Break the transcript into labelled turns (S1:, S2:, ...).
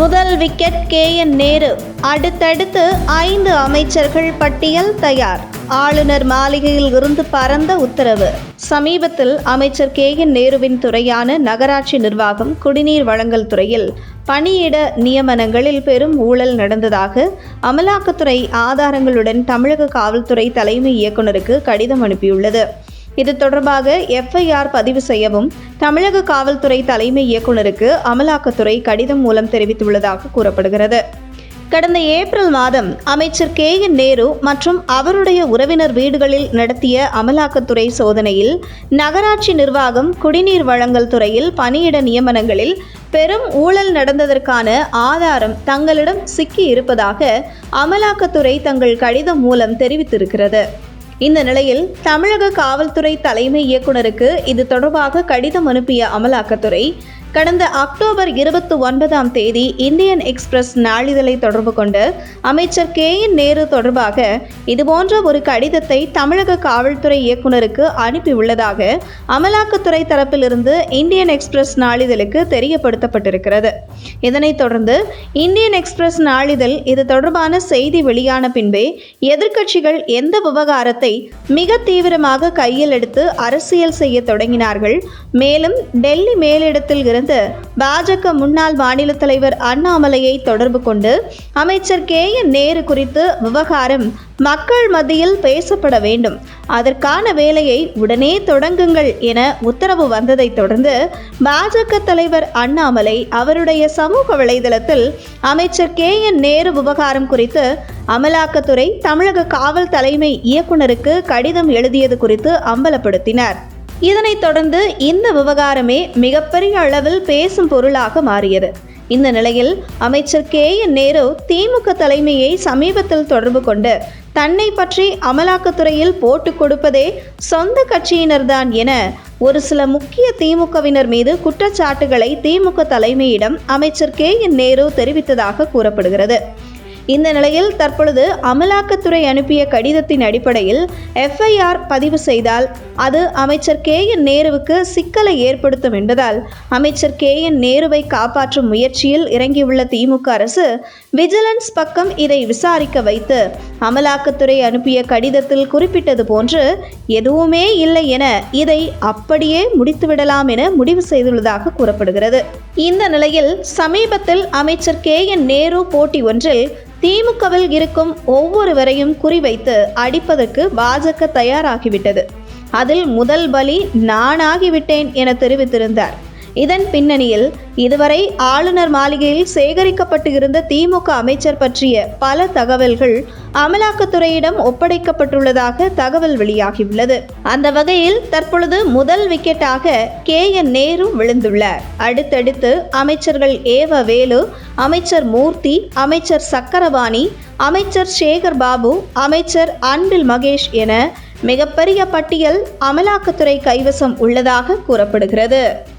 S1: முதல் wicket K N Nehru. அடுத்தடுத்து ஐந்து அமைச்சர்கள் பட்டியல் தயார். ஆளுநர் மாளிகையில் இருந்து பறந்த உத்தரவு. சமீபத்தில் அமைச்சர் கே என் நேருவின் துறையான நகராட்சி நிர்வாகம் குடிநீர் வழங்கல் துறையில் பணியிட நியமனங்களில் பெரும் ஊழல் நடந்ததாக அமலாக்கத்துறை ஆதாரங்களுடன் தமிழக காவல்துறை தலைமை இயக்குநருக்கு கடிதம் அனுப்பியுள்ளது. இது தொடர்பாக எஃப்ஐஆர் பதிவு செய்யவும் தமிழக காவல்துறை தலைமை இயக்குநருக்கு அமலாக்கத்துறை கடிதம் மூலம் தெரிவித்துள்ளதாக கூறப்படுகிறது. கடந்த ஏப்ரல் மாதம் அமைச்சர் கே என் நேரு மற்றும் அவருடைய உறவினர் வீடுகளில் நடத்திய அமலாக்கத்துறை சோதனையில் நகராட்சி நிர்வாகம் குடிநீர் வழங்கல் துறையில் பணியிட நியமனங்களில் பெரும் ஊழல் நடந்ததற்கான ஆதாரம் தங்களிடம் சிக்கி இருப்பதாக அமலாக்கத்துறை தங்கள் கடிதம் மூலம் தெரிவித்திருக்கிறது. இந்த நிலையில் தமிழக காவல்துறை தலைமை இயக்குனருக்கு இது தொடர்பாக கடிதம் அனுப்பிய அமலாக்கத்துறை கடந்த அக்டோபர் இருபத்தி ஒன்பதாம் தேதி இந்தியன் எக்ஸ்பிரஸ் நாளிதழை தொடர்பு கொண்டு அமைச்சர் கே என் நேரு தொடர்பாக இதுபோன்ற ஒரு கடிதத்தை தமிழக காவல்துறை இயக்குனருக்கு அனுப்பியுள்ளதாக அமலாக்கத்துறை தரப்பிலிருந்து இந்தியன் எக்ஸ்பிரஸ் நாளிதழுக்கு தெரியப்படுத்தப்பட்டிருக்கிறது. இதனைத் தொடர்ந்து இந்தியன் எக்ஸ்பிரஸ் நாளிதழ் இது தொடர்பான செய்தி வெளியான பின்பே எதிர்க்கட்சிகள் எந்த விவகாரத்தை மிக தீவிரமாக கையில் எடுத்து அரசியல் செய்ய தொடங்கினார்கள் மேலும் டெல்லி மேலிடத்தில் இருந்து பாஜக முன்னாள் மாநில தலைவர் அண்ணாமலையை தொடர்பு கொண்டு அமைச்சர் கே என் நேரு குறித்து விவகாரம் மக்கள் மத்தியில் பேசப்பட வேண்டும். அதற்கான வேலையை உடனே தொடங்குங்கள் என உத்தரவு வந்ததைத் தொடர்ந்து பாஜக தலைவர் அண்ணாமலை அவருடைய சமூக வலைதளத்தில் அமைச்சர் கே என் நேரு விவகாரம் குறித்து அமலாக்கத்துறை தமிழக காவல் தலைமை இயக்குனருக்கு கடிதம் எழுதியது குறித்து அம்பலப்படுத்தினார். இதனைத் தொடர்ந்து இந்த விவகாரமே மிகப்பெரிய அளவில் பேசும் பொருளாக மாறியது. இந்த நிலையில் அமைச்சர் கே. என். நேரு திமுக தலைமையை சமீபத்தில் தொடர்பு கொண்டு தன்னை பற்றி அமலாக்கத்துறையில் போட்டு கொடுப்பதே சொந்த கட்சியினர்தான் என ஒரு சில முக்கிய திமுகவினர் மீது குற்றச்சாட்டுகளை திமுக தலைமையிடம் அமைச்சர் கே. என். நேரு தெரிவித்ததாக கூறப்படுகிறது. இந்த நிலையில் தற்பொழுது அமலாக்கத்துறை அனுப்பிய கடிதத்தின் அடிப்படையில் எஃப்ஐஆர் பதிவு செய்தால் அது அமைச்சர் கே என் நேருவுக்கு சிக்கலை ஏற்படுத்தும் என்பதால் அமைச்சர் கே என் நேருவை காப்பாற்றும் முயற்சியில் இறங்கியுள்ள திமுக அரசு விஜிலன்ஸ் பக்கம் இதை விசாரிக்க வைத்து அமலாக்கத்துறை அனுப்பிய கடிதத்தில் குறிப்பிட்டது போன்று எதுவுமே இல்லை என இதை அப்படியே முடித்துவிடலாம் என முடிவு செய்துள்ளதாக கூறப்படுகிறது. இந்த நிலையில் சமீபத்தில் அமைச்சர் கே என் நேரு போட்டி ஒன்றில் திமுகவில் இருக்கும் ஒவ்வொருவரையும் குறிவைத்து அடிப்பதற்கு பாஜக தயாராகிவிட்டது. அதில் முதல் பலி நானாகிவிட்டேன் என தெரிவித்திருந்தார். இதன் பின்னணியில் இதுவரை ஆளுநர் மாளிகையில் சேகரிக்கப்பட்டு இருந்த திமுக அமைச்சர் பற்றிய பல தகவல்கள் அமலாக்கத்துறையிடம் ஒப்படைக்கப்பட்டுள்ளதாக தகவல் வெளியாகியுள்ளது. அந்த வகையில் தற்பொழுது முதல் விக்கெட்டாக கே. என். நேரு விழுந்துள்ளார். அடுத்தடுத்து அமைச்சர்கள் ஏவ வேலு அமைச்சர் மூர்த்தி அமைச்சர் சக்கரவாணி அமைச்சர் சேகர் பாபு அமைச்சர் அன்பில் மகேஷ் என மிகப்பெரிய பட்டியல் அமலாக்கத்துறை கைவசம் உள்ளதாக கூறப்படுகிறது.